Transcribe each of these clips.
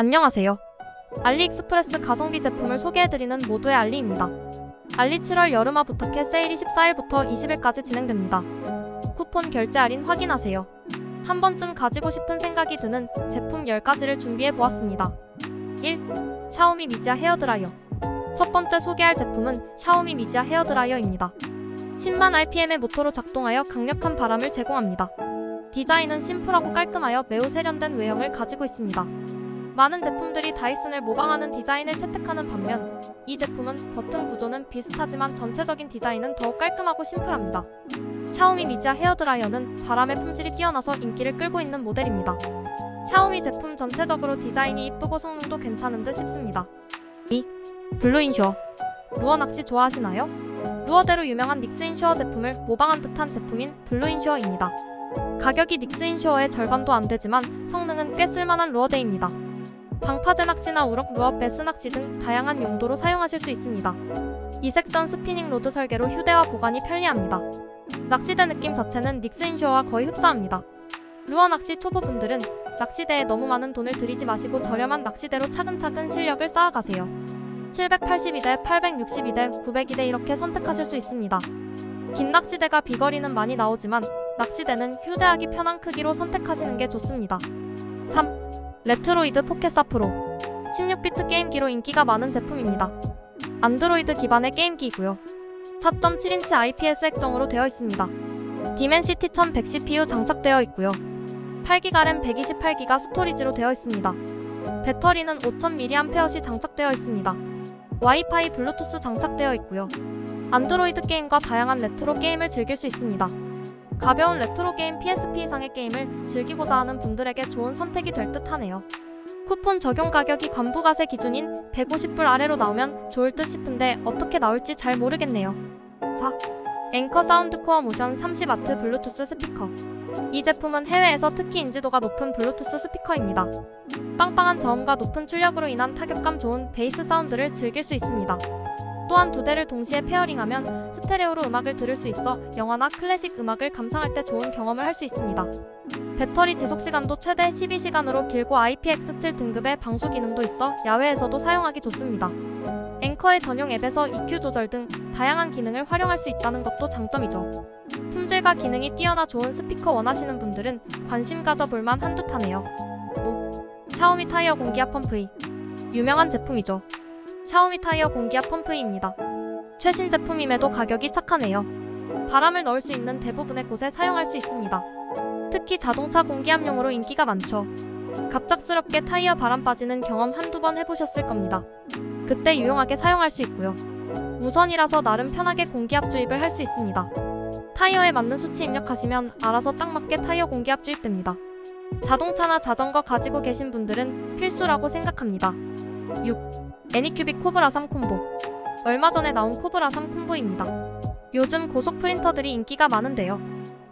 안녕하세요. 알리익스프레스 가성비 제품을 소개해드리는 모두의 알리입니다. 알리 7월 여름화 부탁해 세일이 14일부터 20일까지 진행됩니다. 쿠폰 결제 할인 확인하세요. 한 번쯤 가지고 싶은 생각이 드는 제품 10가지를 준비해 보았습니다. 1. 샤오미 미지아 헤어드라이어. 첫 번째 소개할 제품은 샤오미 미지아 헤어드라이어입니다. 10만 RPM의 모터로 작동하여 강력한 바람을 제공합니다. 디자인은 심플하고 깔끔하여 매우 세련된 외형을 가지고 있습니다. 많은 제품들이 다이슨을 모방하는 디자인을 채택하는 반면 이 제품은 버튼 구조는 비슷하지만 전체적인 디자인은 더욱 깔끔하고 심플합니다. 샤오미 미지아 헤어드라이어는 바람의 품질이 뛰어나서 인기를 끌고 있는 모델입니다. 샤오미 제품 전체적으로 디자인이 이쁘고 성능도 괜찮은 듯 싶습니다. 2. 블루인슈어 루어 낚시 좋아하시나요? 루어대로 유명한 닉스인슈어 제품을 모방한 듯한 제품인 블루인슈어입니다. 가격이 닉스인슈어의 절반도 안 되지만 성능은 꽤 쓸만한 루어대입니다. 방파제 낚시나 우럭 루어 베스 낚시 등 다양한 용도로 사용하실 수 있습니다. 이색선 스피닝 로드 설계로 휴대와 보관이 편리합니다. 낚시대 느낌 자체는 닉스인슈어와 거의 흡사합니다. 루어 낚시 초보분들은 낚시대에 너무 많은 돈을 들이지 마시고 저렴한 낚시대로 차근차근 실력을 쌓아가세요. 782대, 862대, 902대 이렇게 선택하실 수 있습니다. 긴 낚시대가 비거리는 많이 나오지만 낚시대는 휴대하기 편한 크기로 선택하시는 게 좋습니다. 3. 레트로이드 포켓 사프로 16비트 게임기로 인기가 많은 제품입니다. 안드로이드 기반의 게임기이고요. 4.7인치 IPS 액정으로 되어 있습니다. 디멘시티 1100 CPU 장착되어 있고요. 8기가 램 128기가 스토리지로 되어 있습니다. 배터리는 5000mAh이 장착되어 있습니다. 와이파이 블루투스 장착되어 있고요. 안드로이드 게임과 다양한 레트로 게임을 즐길 수 있습니다. 가벼운 레트로 게임 PSP 이상의 게임을 즐기고자 하는 분들에게 좋은 선택이 될 듯하네요. 쿠폰 적용 가격이 관부가세 기준인 150불 아래로 나오면 좋을 듯 싶은데 어떻게 나올지 잘 모르겠네요. 4. 앵커 사운드 코어 모션 30W 블루투스 스피커. 이 제품은 해외에서 특히 인지도가 높은 블루투스 스피커입니다. 빵빵한 저음과 높은 출력으로 인한 타격감 좋은 베이스 사운드를 즐길 수 있습니다. 또한 두 대를 동시에 페어링하면 스테레오로 음악을 들을 수 있어 영화나 클래식 음악을 감상할 때 좋은 경험을 할 수 있습니다. 배터리 지속 시간도 최대 12시간으로 길고 IPX7 등급의 방수 기능도 있어 야외에서도 사용하기 좋습니다. 앵커의 전용 앱에서 EQ 조절 등 다양한 기능을 활용할 수 있다는 것도 장점이죠. 품질과 기능이 뛰어나 좋은 스피커 원하시는 분들은 관심 가져볼 만 한 듯하네요. 5. 샤오미 타이어 공기압 펌프이 유명한 제품이죠. 샤오미 타이어 공기압 펌프입니다. 최신 제품임에도 가격이 착하네요. 바람을 넣을 수 있는 대부분의 곳에 사용할 수 있습니다. 특히 자동차 공기압용으로 인기가 많죠. 갑작스럽게 타이어 바람 빠지는 경험 한두 번 해보셨을 겁니다. 그때 유용하게 사용할 수 있고요. 무선이라서 나름 편하게 공기압 주입을 할 수 있습니다. 타이어에 맞는 수치 입력하시면 알아서 딱 맞게 타이어 공기압 주입됩니다. 자동차나 자전거 가지고 계신 분들은 필수라고 생각합니다. 6. 애니큐빅 코브라 3 콤보 얼마 전에 나온 코브라 3 콤보입니다. 요즘 고속 프린터들이 인기가 많은데요.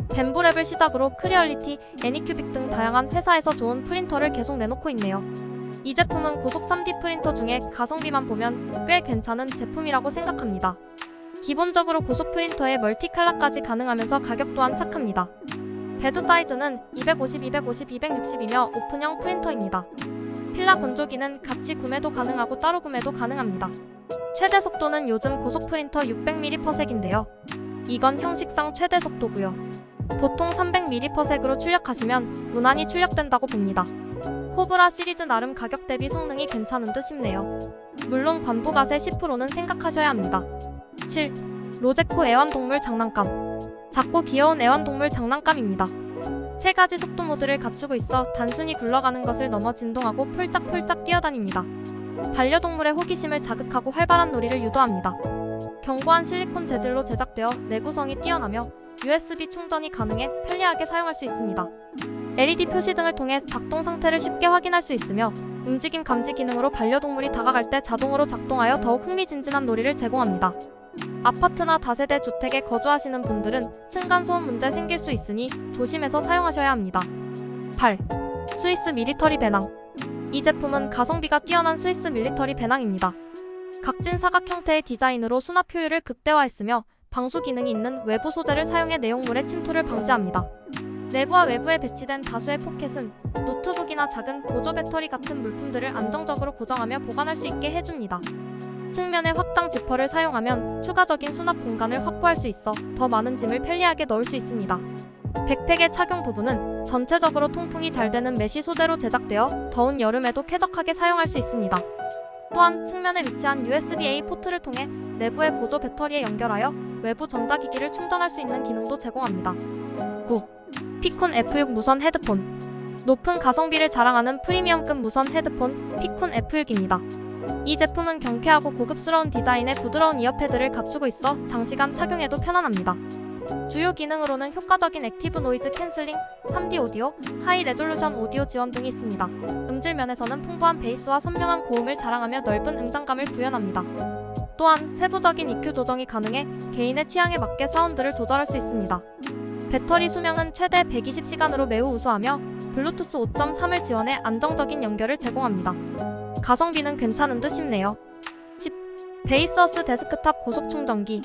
벤브랩을 시작으로 크리얼리티, 애니큐빅 등 다양한 회사에서 좋은 프린터를 계속 내놓고 있네요. 이 제품은 고속 3D 프린터 중에 가성비만 보면 꽤 괜찮은 제품이라고 생각합니다. 기본적으로 고속 프린터에 멀티 칼라까지 가능하면서 가격 또한 착합니다. 베드 사이즈는 250, 250, 260이며 오픈형 프린터입니다. 필라 건조기는 같이 구매도 가능하고 따로 구매도 가능합니다. 최대 속도는 요즘 고속 프린터 600ml/s인데요. 이건 형식상 최대 속도고요. 보통 300ml/s로 출력하시면 무난히 출력된다고 봅니다. 코브라 시리즈 나름 가격 대비 성능이 괜찮은 듯 싶네요. 물론 관부가세 10%는 생각하셔야 합니다. 7. 로제코 애완동물 장난감 작고 귀여운 애완동물 장난감입니다. 세 가지 속도 모드를 갖추고 있어 단순히 굴러가는 것을 넘어 진동하고 폴짝폴짝 뛰어다닙니다. 반려동물의 호기심을 자극하고 활발한 놀이를 유도합니다. 견고한 실리콘 재질로 제작되어 내구성이 뛰어나며 USB 충전이 가능해 편리하게 사용할 수 있습니다. LED 표시 등을 통해 작동 상태를 쉽게 확인할 수 있으며 움직임 감지 기능으로 반려동물이 다가갈 때 자동으로 작동하여 더욱 흥미진진한 놀이를 제공합니다. 아파트나 다세대 주택에 거주하시는 분들은 층간소음 문제 생길 수 있으니 조심해서 사용하셔야 합니다. 8. 스위스 미리터리 배낭 이 제품은 가성비가 뛰어난 스위스 밀리터리 배낭입니다. 각진 사각 형태의 디자인으로 수납 효율을 극대화했으며 방수 기능이 있는 외부 소재를 사용해 내용물의 침투를 방지합니다. 내부와 외부에 배치된 다수의 포켓은 노트북이나 작은 보조 배터리 같은 물품들을 안정적으로 고정하며 보관할 수 있게 해줍니다. 측면의 확장 지퍼를 사용하면 추가적인 수납 공간을 확보할 수 있어 더 많은 짐을 편리하게 넣을 수 있습니다. 백팩의 착용 부분은 전체적으로 통풍이 잘 되는 메쉬 소재로 제작되어 더운 여름에도 쾌적하게 사용할 수 있습니다. 또한 측면에 위치한 USB-A 포트를 통해 내부의 보조 배터리에 연결하여 외부 전자기기를 충전할 수 있는 기능도 제공합니다. 9. 피쿤 F6 무선 헤드폰 높은 가성비를 자랑하는 프리미엄급 무선 헤드폰 피쿤 F6입니다. 이 제품은 경쾌하고 고급스러운 디자인의 부드러운 이어패드를 갖추고 있어 장시간 착용해도 편안합니다. 주요 기능으로는 효과적인 액티브 노이즈 캔슬링, 3D 오디오, 하이 레졸루션 오디오 지원 등이 있습니다. 음질 면에서는 풍부한 베이스와 선명한 고음을 자랑하며 넓은 음장감을 구현합니다. 또한 세부적인 EQ 조정이 가능해 개인의 취향에 맞게 사운드를 조절할 수 있습니다. 배터리 수명은 최대 120시간으로 매우 우수하며 블루투스 5.3을 지원해 안정적인 연결을 제공합니다. 가성비는 괜찮은 듯 싶네요. 10. 베이서스 데스크탑 고속 충전기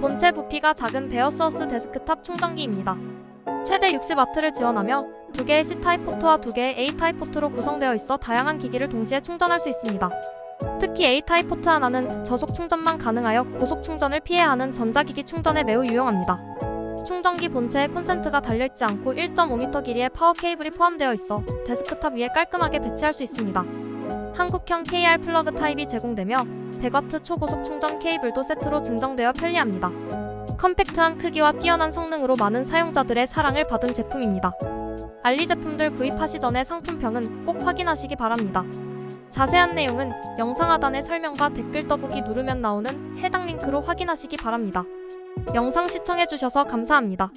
본체 부피가 작은 베어서스 데스크탑 충전기입니다. 최대 60W를 지원하며 두 개의 C타입 포트와 두 개의 A타입 포트로 구성되어 있어 다양한 기기를 동시에 충전할 수 있습니다. 특히 A타입 포트 하나는 저속 충전만 가능하여 고속 충전을 피해야 하는 전자기기 충전에 매우 유용합니다. 충전기 본체에 콘센트가 달려있지 않고 1.5m 길이의 파워 케이블이 포함되어 있어 데스크탑 위에 깔끔하게 배치할 수 있습니다. 한국형 KR 플러그 타입이 제공되며 100W 초고속 충전 케이블도 세트로 증정되어 편리합니다. 컴팩트한 크기와 뛰어난 성능으로 많은 사용자들의 사랑을 받은 제품입니다. 알리 제품들 구입하시 전에 상품평은 꼭 확인하시기 바랍니다. 자세한 내용은 영상 하단의 설명과 댓글 더보기 누르면 나오는 해당 링크로 확인하시기 바랍니다. 영상 시청해주셔서 감사합니다.